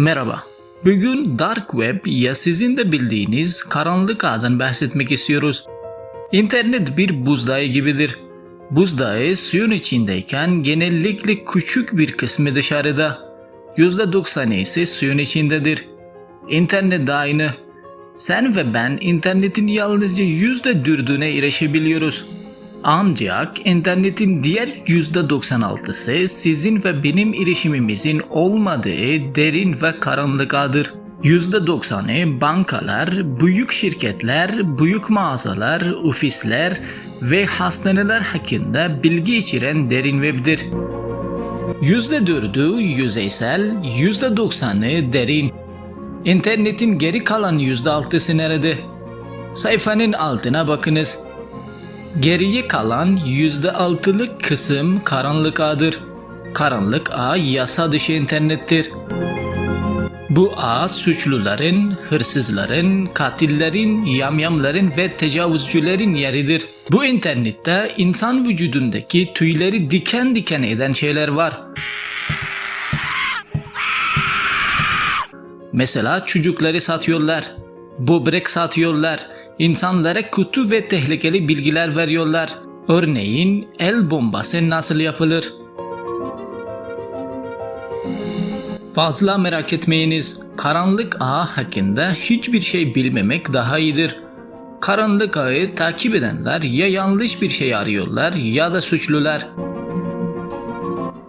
Merhaba. Bugün Dark Web ya sizin de bildiğiniz karanlık ağdan bahsetmek istiyoruz. İnternet bir buzdağı gibidir. Buzdağı suyun içindeyken genellikle küçük bir kısmı dışarıda. %90'ı ise suyun içindedir. İnternet de aynı. Sen ve ben internetin yalnızca %4'üne erişebiliyoruz. Ancak internetin diğer %96'sı sizin ve benim erişimimizin olmadığı derin ve karanlık ağdır. %90'ı bankalar, büyük şirketler, büyük mağazalar, ofisler ve hastaneler hakkında bilgi içeren derin webdir. %4'ü yüzeysel, %90'ı derin. İnternetin geri kalan %6'sı nerede? Sayfanın altına bakınız. Geriye kalan %6'lık kısım karanlık ağdır. Karanlık ağ yasa dışı internettir. Bu ağ suçluların, hırsızların, katillerin, yamyamların ve tecavüzcülerin yeridir. Bu internette insan vücudundaki tüyleri diken diken eden şeyler var. Mesela çocukları satıyorlar, böbrek satıyorlar, insanlara kötü ve tehlikeli bilgiler veriyorlar. Örneğin el bombası nasıl yapılır? Fazla merak etmeyiniz. Karanlık ağ hakkında hiçbir şey bilmemek daha iyidir. Karanlık ağı takip edenler ya yanlış bir şey arıyorlar ya da suçlular.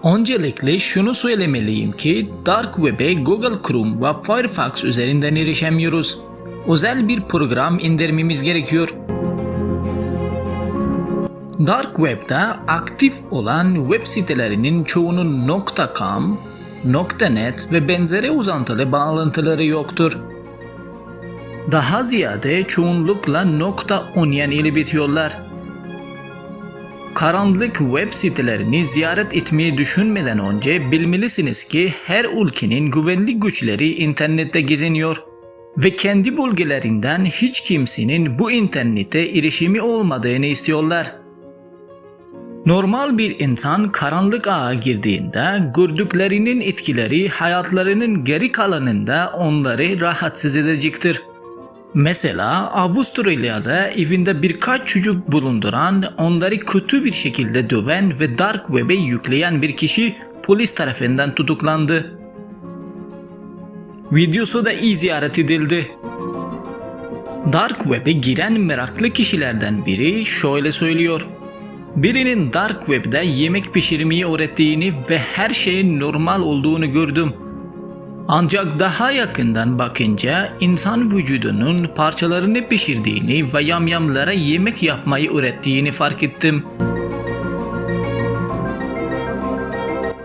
Öncelikle şunu söylemeliyim ki Dark Web'e Google Chrome ve Firefox üzerinden erişemiyoruz. Özel bir program indirmemiz gerekiyor. Dark Web'de aktif olan web sitelerinin çoğunun .com, .net ve benzeri uzantılı bağlantıları yoktur. Daha ziyade çoğunlukla .onion ile bitiyorlar. Karanlık web sitelerini ziyaret etmeyi düşünmeden önce bilmelisiniz ki her ülkenin güvenlik güçleri internette geziniyor ve kendi bölgelerinden hiç kimsenin bu internete erişimi olmadığını istiyorlar. Normal bir insan karanlık ağa girdiğinde gördüklerinin etkileri hayatlarının geri kalanında onları rahatsız edecektir. Mesela Avustralya'da evinde birkaç çocuk bulunduran, onları kötü bir şekilde döven ve Dark Web'e yükleyen bir kişi polis tarafından tutuklandı. Videosu da iyi ziyaret edildi. Dark Web'e giren meraklı kişilerden biri şöyle söylüyor. Birinin Dark Web'de yemek pişirmeyi öğrettiğini ve her şeyin normal olduğunu gördüm. Ancak daha yakından bakınca insan vücudunun parçalarını pişirdiğini ve yamyamlara yemek yapmayı öğrettiğini fark ettim.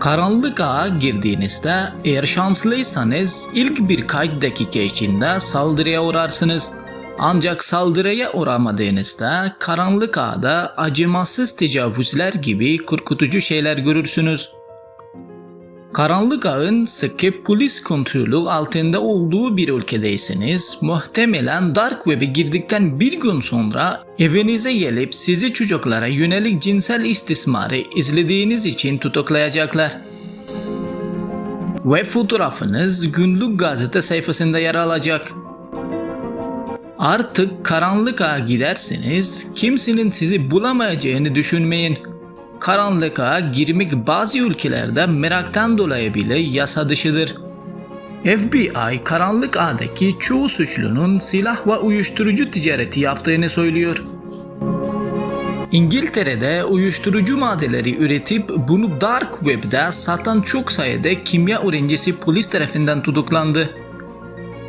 Karanlık ağa girdiğinizde eğer şanslıysanız ilk birkaç dakika içinde saldırıya uğrarsınız. Ancak saldırıya uğramadığınızda karanlık ağda acımasız tecavüzler gibi korkutucu şeyler görürsünüz. Karanlık ağın sıkı polis kontrolü altında olduğu bir ülkedeyseniz muhtemelen Dark Web'e girdikten bir gün sonra evinize gelip sizi çocuklara yönelik cinsel istismarı izlediğiniz için tutuklayacaklar. Ve fotoğrafınız günlük gazete sayfasında yer alacak. Artık karanlık ağa giderseniz kimsenin sizi bulamayacağını düşünmeyin. Karanlık ağa girmek bazı ülkelerde meraktan dolayı bile yasa dışıdır. FBI karanlık ağdaki çoğu suçlunun silah ve uyuşturucu ticareti yaptığını söylüyor. İngiltere'de uyuşturucu maddeleri üretip bunu Dark Web'de satan çok sayıda kimya öğrencisi polis tarafından tutuklandı.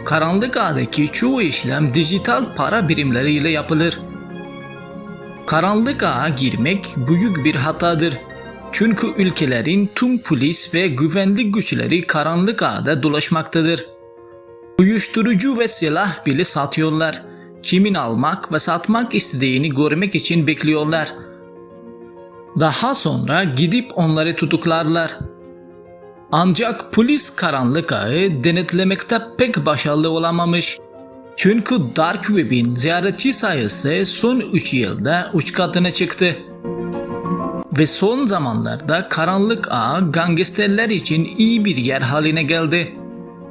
Karanlık ağdaki çoğu işlem dijital para birimleriyle yapılır. Karanlık ağa girmek büyük bir hatadır. Çünkü ülkelerin tüm polis ve güvenlik güçleri karanlık ağda dolaşmaktadır. Uyuşturucu ve silah bile satıyorlar. Kimin almak ve satmak istediğini görmek için bekliyorlar. Daha sonra gidip onları tutuklarlar. Ancak polis karanlık ağı denetlemekte pek başarılı olamamış. Çünkü Dark Web'in ziyaretçi sayısı son 3 yılda 3 katına çıktı. Ve son zamanlarda karanlık ağ gangsterler için iyi bir yer haline geldi.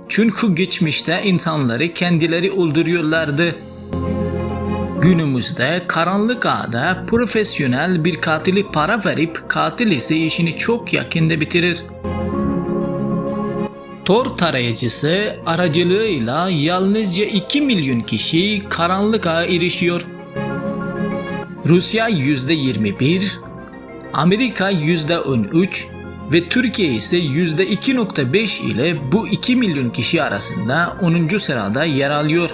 Çünkü geçmişte insanları kendileri öldürüyorlardı. Günümüzde karanlık ağda profesyonel bir katili para verip katil ise işini çok yakında bitirir. Tor tarayıcısı aracılığıyla yalnızca 2 milyon kişi karanlık ağa erişiyor. Rusya %21, Amerika %13 ve Türkiye ise %2.5 ile bu 2 milyon kişi arasında 10. sırada yer alıyor.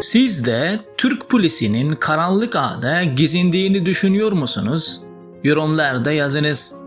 Siz de Türk polisinin karanlık ağda gezindiğini düşünüyor musunuz? Yorumlarda yazınız.